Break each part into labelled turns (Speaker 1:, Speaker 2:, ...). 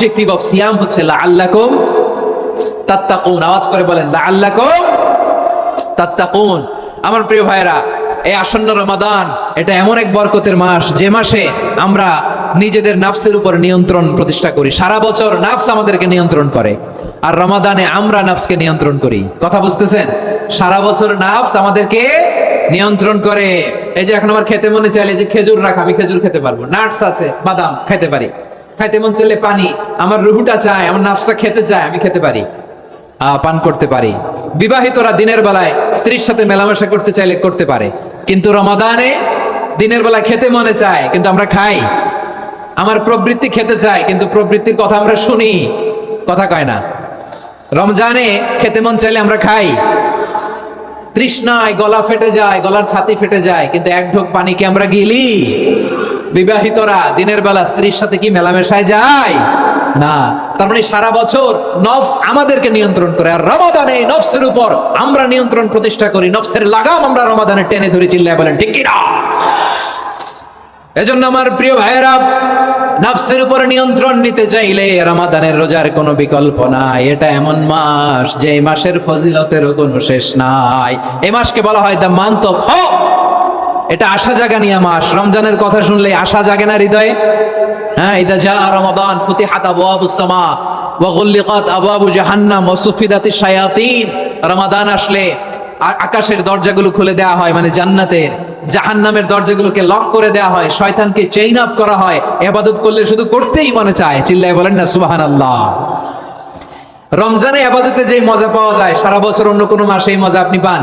Speaker 1: Objective of সিয়াম হচ্ছে লাআল্লাকুম তাত্তাকুন। আওয়াজ করে বলেন লা লাআল্লাকুম তাত্তাকুন। আমার প্রিয় ভাইরা এই আসন্ন রমাদান, এটা এমন এক বরকতের মাস, যে মাসে আমরা নিজেদের নাফসের উপর নিয়ন্ত্রণ প্রতিষ্ঠা করি। সারা বছর নাফস আমাদেরকে নিয়ন্ত্রণ করে, আর রমাদানে আমরা নাফসকে নিয়ন্ত্রণ করি। কথা বুঝতেছেন? সারা বছর নাফস আমাদেরকে নিয়ন্ত্রণ করে। এই যে এখন আমার খেতে মনে চাইলে যে খেজুর রাখ, আমি খেজুর খেতে পারব। নাটস আছে, বাদাম খেতে পারি। খাইতে মন চাইলে পানি। আমার রুহুটা চায়, আমার নাফসটা খেতে চায়, আমি খেতে পারি। পান করতে পারি। বিবাহিতরা দিনের বেলায় স্ত্রীর সাথে মেলামেশা করতে চাইলে করতে পারে। কিন্তু রমাদানে দিনের বেলায় খেতে মনে চায়, কিন্তু আমরা খাই। আমার প্রবৃত্তি খেতে চায়, কিন্তু প্রবৃত্তির কথা আমরা শুনি। কথা কয় না। রমজানে খেতে মন চাইলে আমরা খাই। তৃষ্ণায় গলা ফেটে যায়, গলার ছাতি ফেটে যায়, কিন্তু এক ঢোক পানি কি আমরা গিলি। বিবাহিতরা দিনের বেলা স্ত্রীর সাথে কি মেলামেশায় যায়? না। তার মানে সারা বছর নফস আমাদেরকে নিয়ন্ত্রণ করে আর রমাদানে নফসের উপর আমরা নিয়ন্ত্রণ প্রতিষ্ঠা করি। নফসের লাগাম আমরা রমাদানে টেনে ধরে চিল্লায় বলেন, ঠিক কি না এজন্য আমার প্রিয় ভাইয়েরা, নফসের উপর নিয়ন্ত্রণ নিতে চাইলে রমাদানের রোজার কোনো বিকল্প নাই। এটা এমন মাস যে মাসের ফজিলতেরও কোনো শেষ নাই। এই মাসকে বলা হয় দ্য মান্থ অফ হোপ এটা আশা জাগানিয়া মাস রমজানের কথা শুনলে আশা জাগে না হৃদয়ে? হ্যাঁ ইদা জা রমাদান, ফুতিহাত আবওয়াবুস সামা, ওয়া গুল্লিকাত আবওয়াবু জাহান্নাম, ওয়া সুফিদাতিশ শায়াতিন। রমাদান আসলে আকাশের দরজাগুলো খুলে দেওয়া হয় মানে জান্নাতের। জাহান্নামের দরজাগুলোকে লক করে দেওয়া হয়, শয়তানকে চেইন আপ করা হয়। এবাদত করলে শুধু করতেই মনে চায়। চিল্লায় বলেন না, সুবহানাল্লাহ। রমজানে আবাদতে যেই মজা পাওয়া যায়, সারা বছর অন্য কোনো মাসে এই মজা আপনি পান।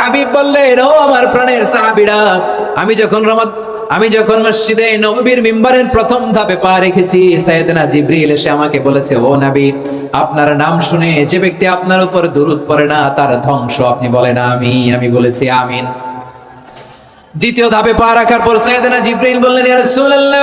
Speaker 1: হাবিব ও আমার প্রাণের আমি যখন আমি যখন মসজিদে প্রথম ধাপে পা রেখেছি এসে আমাকে বলেছে, ও আপনার নাম শুনে যে ব্যক্তি আপনার উপর দুরুদ পড়ে না, তার ধ্বংস আপনি বলেন আমি আমি বলেছি, আমিন। দ্বিতীয় ধাপে পা রাখার পর সাইয়েদনা জিবরিল বললেন, ইয়া রাসূলুল্লাহ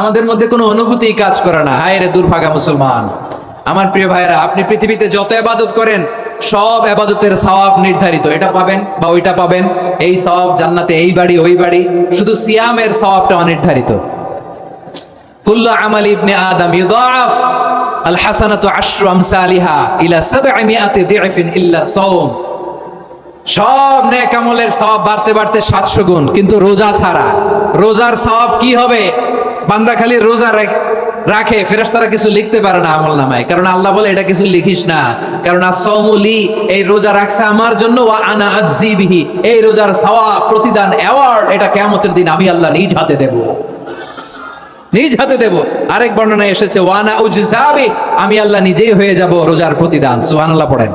Speaker 1: আমাদের মধ্যে কোনো অনুভূতি কাজ করে না। হায় রে দুর্ভাগা মুসলমান। আমার প্রিয় ভাইরা আপনি পৃথিবীতে যত আবাদত করেন, সব আবাদতের সওয়াব নির্ধারিত। এটা পাবেন বা ওইটা পাবেন, এই সওয়াব জান্নাতে এই বাড়ি, ওই বাড়ি। শুধু সিয়ামের সওয়াবটা অনির্ধারিত। কুল্লু আমাল ইবনে আদম আল হাসানাতু আশরু আমসালিহা ইলা সাবঈমিআতি দিফিন ইল্লা সাওম। সব নেক আমলের সওয়াব বাড়তে বাড়তে 700 গুণ, কিন্তু রোজা ছাড়া। রোজার সওয়াব কি হবে? বান্দা খালি রোজা রাখ- রাখে, ফেরেশতারা কিছু লিখতে পারে না আমল নামায়। কারণ আল্লাহ বলে, এটা কিছু লিখিস না। কারণ আসৌমুলি এই রোজা রাখছে আমার জন্য, ওয়া আনা আযিবিহি এই রোজার সওয়াব, প্রতিদান অ্যাওয়ার্ড এটা কিয়ামতের দিন আমি আল্লাহ নিজ হাতে দেবো। নিজ হাতে দেব। আরেক বর্ণনায় এসেছে ওয়ানা উজজাবি আমি আল্লাহ নিজেই হয়ে যাব রোজার প্রতিদান। সুবহানাল্লাহ পড়েন।